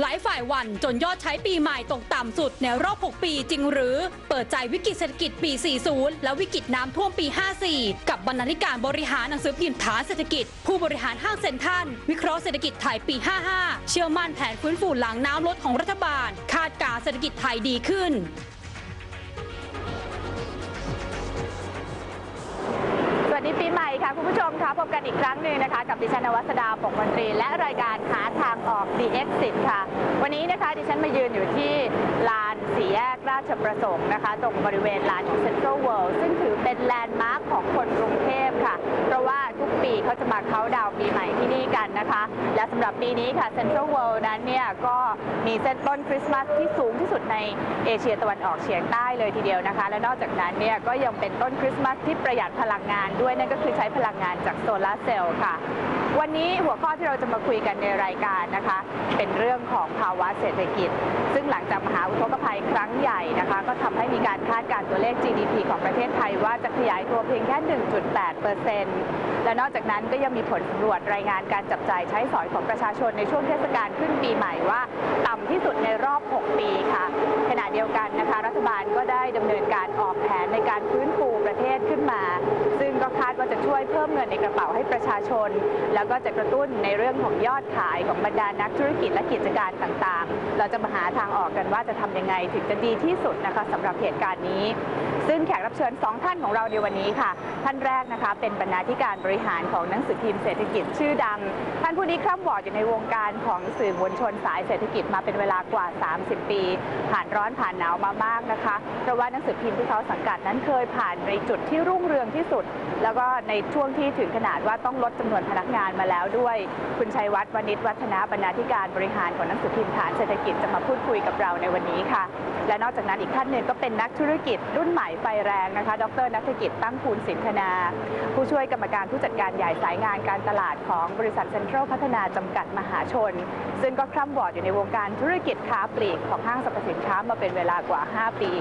หลายฝ่ายวันจนยอดใช้ปีใหม่ตกต่ำสุดในรอบ 6 ปีจริงหรือ เปิดใจวิกฤตเศรษฐกิจปี 40 และวิกฤตน้ำท่วมปี 54 กับบรรณาธิการบริหารหนังสือพิมพ์ฐานเศรษฐกิจ ผู้บริหารห้างเซ็นทรัลวิเคราะห์เศรษฐกิจไทยปี 55 เชื่อมั่นแผนฟื้นฟูหลังน้ำลดของรัฐบาล คาดการเศรษฐกิจไทยดีขึ้น ดีปีใหม่ค่ะ คุณผู้ชมคะพบกันอีกครั้งหนึ่งนะคะ กับดิฉันนวัสดาปกมนตรี และรายการหาทางออก DX10 ค่ะ วันนี้นะคะดิฉันมายืนอยู่ที่ลานสี่แยกราชประสงค์นะคะ ตรงบริเวณลานของ Central World ซึ่งถือ มาเขาดาวปีใหม่ที่นี่กันนะคะ และสำหรับปีนี้ค่ะ Central World นั้นเนี่ยก็มีเส้นต้นคริสต์มาสที่สูงที่สุดในเอเชียตะวันออกเฉียงใต้เลยทีเดียวนะคะ และนอกจากนั้นเนี่ยก็ยังเป็นต้นคริสต์มาสที่ประหยัดพลังงานด้วยนั่นก็คือใช้พลังงานจากโซลาร์เซลล์ค่ะวันนี้หัวข้อที่เราจะมาคุยกันในรายการนะคะ เป็นเรื่องของภาวะเศรษฐกิจ ซึ่งหลังจากมหาอุทกภัยครั้งใหญ่นะคะ ก็ทำให้มีการคาดการณ์ตัวเลข GDP ของประเทศไทยว่าจะขยายตัวเพียงแค่ 1.8เปอร์เซ็นต์และนอกจากนั้นก็ยังมีผลสำรวจรายงานการจับจ่ายใช้สอยของประชาชนในช่วงเทศกาลขึ้นปีใหม่ว่า เพิ่มเงินในกระเป๋าให้ประชาชน แล้วก็จะกระตุ้นในเรื่องของยอดขายของบรรดานักธุรกิจและกิจการต่างๆ เราจะมาหาทางออกกันว่าจะทำยังไงถึงจะดีที่สุดนะคะสำหรับเหตุการณ์นี้ ซึ่งแขกรับเชิญสองท่านของเราในวันนี้ค่ะ ท่านแรกนะคะ เป็นบรรณาธิการบริหารของหนังสือพิมพ์เศรษฐกิจชื่อดัง ท่านผู้นี้คร่ำวอดอยู่ในวงการของสื่อมวลชนสายเศรษฐกิจมาเป็นเวลากว่า 30 ปี ผ่านร้อนผ่านหนาวมามากนะคะ เพราะว่าหนังสือพิมพ์ที่เขาสังกัดนั้นเคยผ่านในจุดที่รุ่งเรืองที่สุด แล้วก็ในช่วงงที่ถึงขนาดว่าต้องลดจำนวนพนักงานมาแล้วด้วย คุณชัยวัฒน์วณิชวัฒนาบรรณาธิการบริหารของหนังสือพิมพ์ฐานเศรษฐกิจจะมาพูดคุยกับเราในวันนี้ค่ะ และนอกจากนั้นอีกท่านหนึ่งก็เป็นนักธุรกิจรุ่นใหม่ไฟแรงนะคะ ดรนักธุรกิจตั้งภูลสินธนา ผู้ช่วยกรรมการผู้จัดการใหญ่สายงานการตลาดของบริษัทเซ็นทรัลพัฒนาจำกัดมหาชน ซึ่งก็คร่ำวอดอยู่ในวงการธุรกิจค้าปลีกของห้างสรรพสินค้ามาเป็นเวลากว่า 5 ปี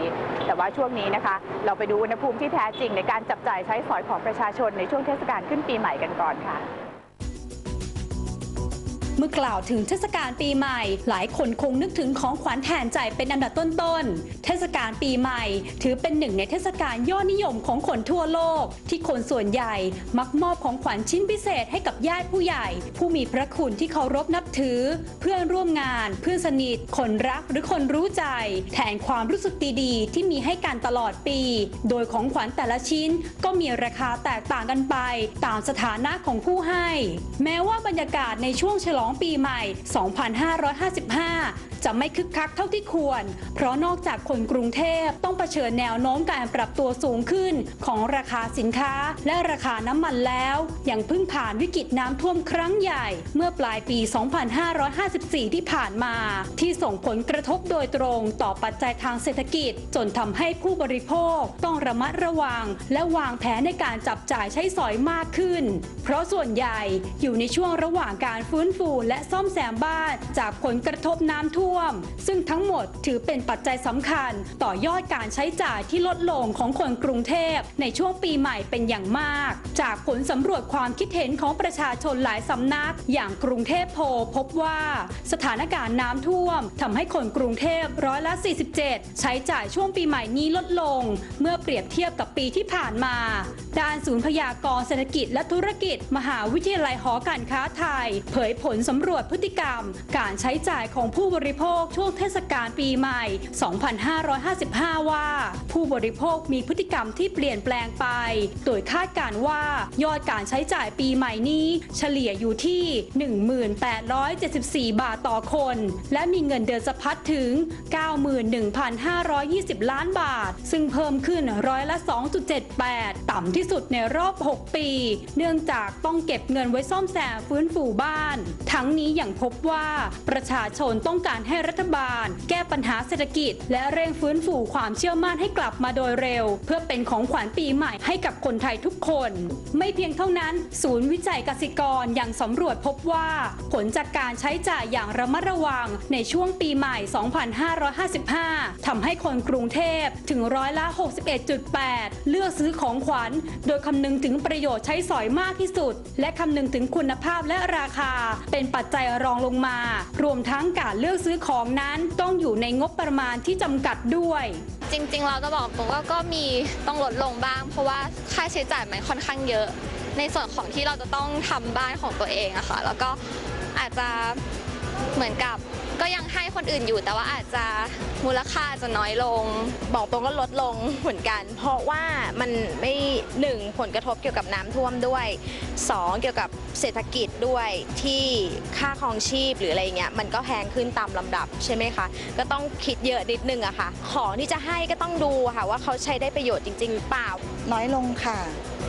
แต่ว่าช่วงนี้นะคะ เราไปดูอุณหภูมิที่แท้จริงในการจับจ่ายใช้สอยของประชาชนในช่วงเทศกาลขึ้นปีใหม่กันก่อนค่ะ มื่อกล่าวถึงเทศกาลปีใหม่ หลายคนคงนึกถึงของขวัญแทนใจเป็นอันดับต้นๆ เทศกาลปีใหม่ ถือเป็นหนึ่งในเทศกาลยอดนิยมของคนทั่วโลก ที่คนส่วนใหญ่มักมอบของขวัญชิ้นพิเศษให้กับญาติผู้ใหญ่ ผู้มีพระคุณที่เคารพนับถือ เพื่อนร่วมงาน เพื่อนสนิท คนรักหรือคนรู้ใจ แทนความรู้สึกดีๆที่มีให้กันตลอดปี โดยของขวัญแต่ละชิ้นก็มีราคาแตกต่างกันไป ตามสถานะของผู้ให้ แม้ว่าบรรยากาศในช่วงฉลองปีใหม่ 2555 จะไม่คึกคักเท่าที่ควร เพราะนอกจากคนกรุงเทพต้องเผชิญแนวโน้มการปรับตัวสูงขึ้นของราคาสินค้าและราคาน้ำมันแล้วยังเพิ่งผ่านวิกฤตน้ำท่วมครั้งใหญ่ เมื่อปลายปี 2554 ที่ผ่านมา ที่ส่งผลกระทบโดยตรงต่อปัจจัยทางเศรษฐกิจ จนทำให้ผู้บริโภคต้องระมัดระวัง และวางแผนในการจับจ่ายใช้สอยมากขึ้น เพราะส่วนใหญ่อยู่ในช่วงระหว่างการฟื้นฟูและซ่อมแซมบ้านจากผลกระทบน้ำท่วม ซึ่งทั้งหมดถือเป็นปัจจัยสำคัญ ต่อยอดการใช้จ่ายที่ลดลงของคนกรุงเทพ ในช่วงปีใหม่เป็นอย่างมาก จากผลสำรวจความคิดเห็นของประชาชนหลายสำนัก อย่างกรุงเทพโพพบว่า สถานการณ์น้ำท่วมทำให้คนกรุงเทพร้อยละ 47 ใช้จ่ายช่วงปีใหม่นี้ลดลง เมื่อเปรียบเทียบกับปีที่ผ่านมา ด้านศูนย์พยากรเศรษฐกิจและธุรกิจ มหาวิทยาลัยหอการค้าไทย เผยผลสำรวจพฤติกรรม การใช้จ่ายของผู้บริโภคช่วงเทศกาลปีใหม่ 2555 ว่า ผู้บริโภคมีพฤติกรรมที่เปลี่ยนแปลงไป โดยคาดการว่ายอดการใช้จ่ายปีใหม่นี้ เฉลี่ยอยู่ที่ 1874 บาทต่อคน และมีเงินเดือนสะพัดถึง 91,520 ล้านบาท ซึ่งเพิ่มขึ้นร้อยละ 2.78 ต่ำที่สุดในรอบ 6 ปี เนื่องจากต้องเก็บเงินไว้ซ่อมแซมฟื้นฟูบ้าน ทั้งนี้อย่างพบว่าประชาชนต้องการให้รัฐบาล แก้ปัญหาเศรษฐกิจ และเร่งฟื้นฟูความเชื่อมั่นให้กลับมาโดยเร็ว เพื่อเป็นของขวัญปีใหม่ให้กับคนไทยทุกคน ไม่เพียงเท่านั้น ศูนย์วิจัยกสิกรยังสำรวจพบว่า ผลจากการใช้จ่ายอย่างระมัดระวังในช่วงปีใหม่ 2555 ทำให้คนกรุงเทพถึงร้อยละ 61.8 เลือกซื้อของขวัญโดยคำนึงถึงประโยชน์ใช้สอยมากที่สุด และคำนึงถึงคุณภาพและราคา เป็นปัจจัยรองลงมา รวมทั้งการเลือกซื้อของนั้นต้องอยู่ในงบประมาณที่จำกัดด้วย จริงๆ เราจะบอกตรงว่าก็มีต้องลดลงบ้าง เพราะว่าค่าใช้จ่ายมันค่อนข้างเยอะ ในส่วนของที่เราจะต้องทำบ้านของตัวเองอะค่ะแล้วก็อาจจะเหมือนกับ ก็ยังให้คนอื่นอยู่แต่ว่าอาจจะมูลค่าจะน้อยลง บอกตรงก็ลดลงเหมือนกัน เพราะว่ามันไม่หนึ่งผลกระทบเกี่ยวกับน้ำท่วมด้วยสองเกี่ยวกับเศรษฐกิจด้วยที่ค่าครองชีพหรืออะไรเงี้ยมันก็แพงขึ้นตามลำดับใช่ไหมคะ ก็ต้องคิดเยอะนิดนึงอะค่ะ ของที่จะให้ก็ต้องดูค่ะว่าเขาใช้ได้ประโยชน์จริงๆหรือเปล่า น้อยลงค่ะ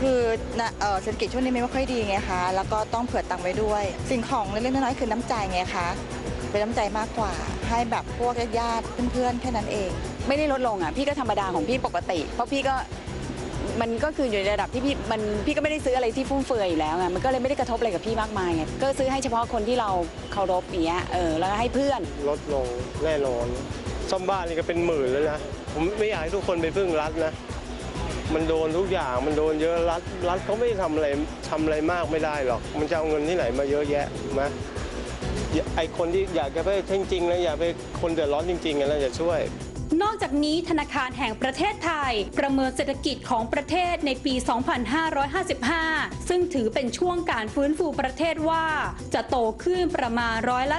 คือนะเอ่อเศรษฐกิจช่วงนี้ไม่ค่อยดีไงคะ แล้วก็ต้องเผื่อตังค์ไว้ด้วย สิ่งของเล็กๆน้อยๆคือน้ำใจไงคะ เป็นน้ำใจมากกว่า ให้แบบพวกญาติเพื่อนๆแค่นั้นเอง ไม่ได้ลดลงอะพี่ก็ธรรมดาของพี่ปกติ เพราะพี่ก็มันก็คืออยู่ในระดับที่พี่มันพี่ก็ไม่ได้ซื้ออะไรที่ฟุ่มเฟือยอยู่แล้วไงมันก็เลยไม่ได้กระทบอะไรกับพี่มากมายไงก็ซื้อให้เฉพาะคนที่เราเคารพอย่างเงี้ยเออแล้วก็ให้เพื่อนลดลงแน่นอนซ่อมบ้านนี่ก็เป็นหมื่นแล้วนะผมไม่อยากให้ทุกคนไปพึ่งรัฐนะ มันโดนทุกอย่างมันโดนเยอะรัฐรัฐเขาไม่ทำอะไรทำอะไรมากไม่ได้หรอก มันจะเอาเงินที่ไหนมาเยอะแยะนะอย่า ไอคนที่อยากจะไปจริงๆนะอยากไปคนเดือดร้อนจริงๆนะจะช่วย นอกจากนี้ธนาคารแห่งประเทศไทย ประเมินเศรษฐกิจของประเทศในปี 2555 ซึ่งถือเป็นช่วงการฟื้นฟูประเทศว่า จะโตขึ้นประมาณร้อยละ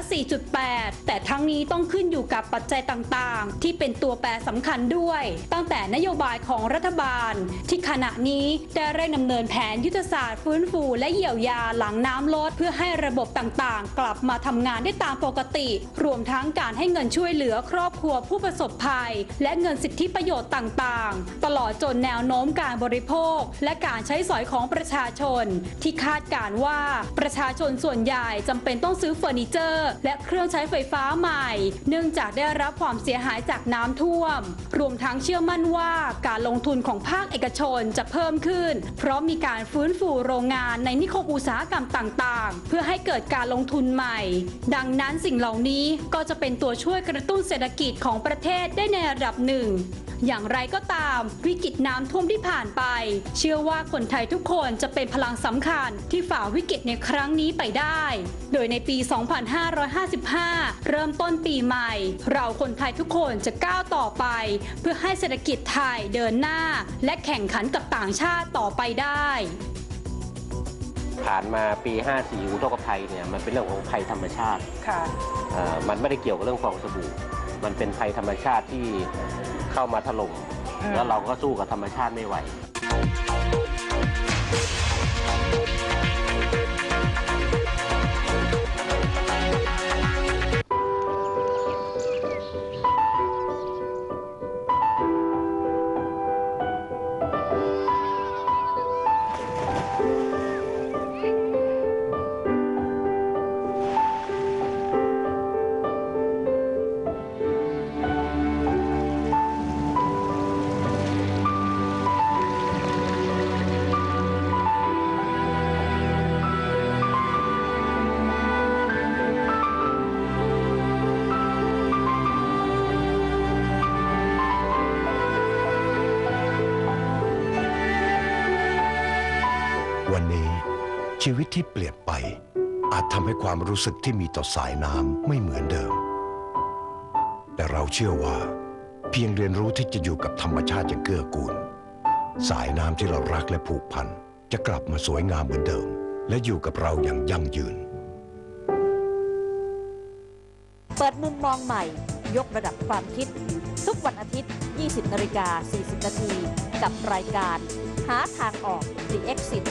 4.8 แต่ทั้งนี้ต้องขึ้นอยู่กับปัจจัยต่างๆ ที่เป็นตัวแปรสำคัญด้วย ตั้งแต่นโยบายของรัฐบาล ที่ขณะนี้ได้เร่งดำเนินแผนยุทธศาสตร์ฟื้นฟูและเยียวยาหลังน้ำลดเพื่อให้ระบบต่างๆ กลับมาทำงานได้ตามปกติ รวมทั้งการให้เงินช่วยเหลือครอบครัวผู้ประสบภัยและเงินสิทธิประโยชน์ต่างๆ ตลอดจนแนวโน้มการบริโภค และการใช้สอยของประชาชน ที่คาดการว่าประชาชนส่วนใหญ่จำเป็นต้องซื้อเฟอร์นิเจอร์ และเครื่องใช้ไฟฟ้าใหม่ เนื่องจากได้รับความเสียหายจากน้ำท่วม รวมทั้งเชื่อมั่นว่าการลงทุนของภาคเอกชนจะเพิ่มขึ้น เพราะมีการฟื้นฟูโรงงานในนิคมอุตสาหกรรมต่างๆ เพื่อให้เกิดการลงทุนใหม่ ดังนั้นสิ่งเหล่านี้ก็จะเป็นตัวช่วยกระตุ้นเศรษฐกิจของประเทศได้ในระดับหนึ่ง อย่างไรก็ตามวิกฤตน้ำท่วมที่ผ่านไป เชื่อว่าคนไทยทุกคนจะเป็นพลังสำคัญที่ฝ่าวิกฤตในครั้งนี้ไปได้ โดยในปี 2555 เริ่มต้นปีใหม่ เราคนไทยทุกคนจะก้าวต่อไป เพื่อให้เศรษฐกิจไทยเดินหน้า และแข่งขันกับต่างชาติต่อไปได้ผ่านมาปี 54อุทกภัยเนี่ยมันเป็นเรื่องของภัยธรรมชาติค่ะเอ่อมันไม่ได้เกี่ยวกับเรื่องฟองสบู่ มันเป็นภัยธรรมชาติที่เข้ามาถล่มอืมแล้วเราก็สู้กับธรรมชาติไม่ไหว วันนี้ชีวิตที่เปลี่ยนไป อาจทำให้ความรู้สึกที่มีต่อสายน้ำไม่เหมือนเดิม แต่เราเชื่อว่า เพียงเรียนรู้ที่จะอยู่กับธรรมชาติอย่างเกื้อกูล สายน้ำที่เรารักและผูกพัน จะกลับมาสวยงามเหมือนเดิม และอยู่กับเราอย่างยั่งยืน เปิดมุมมองใหม่ ยกระดับความคิด ทุกวันอาทิตย์ 20นาฬิกา40นาทีกับรายการ หาทางออก The Exit